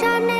i don't Chanel.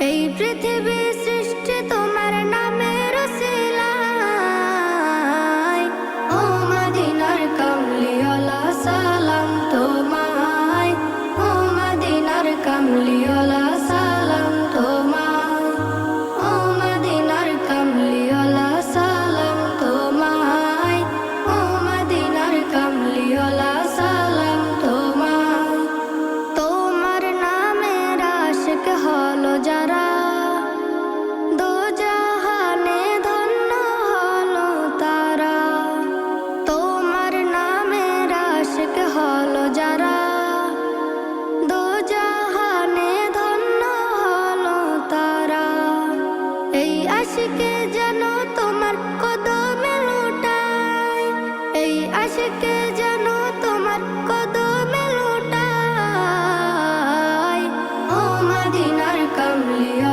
এই পৃথিবী আশিকে যেন তোমার কদমে লোটায় ও মাদিনার কামলিয়া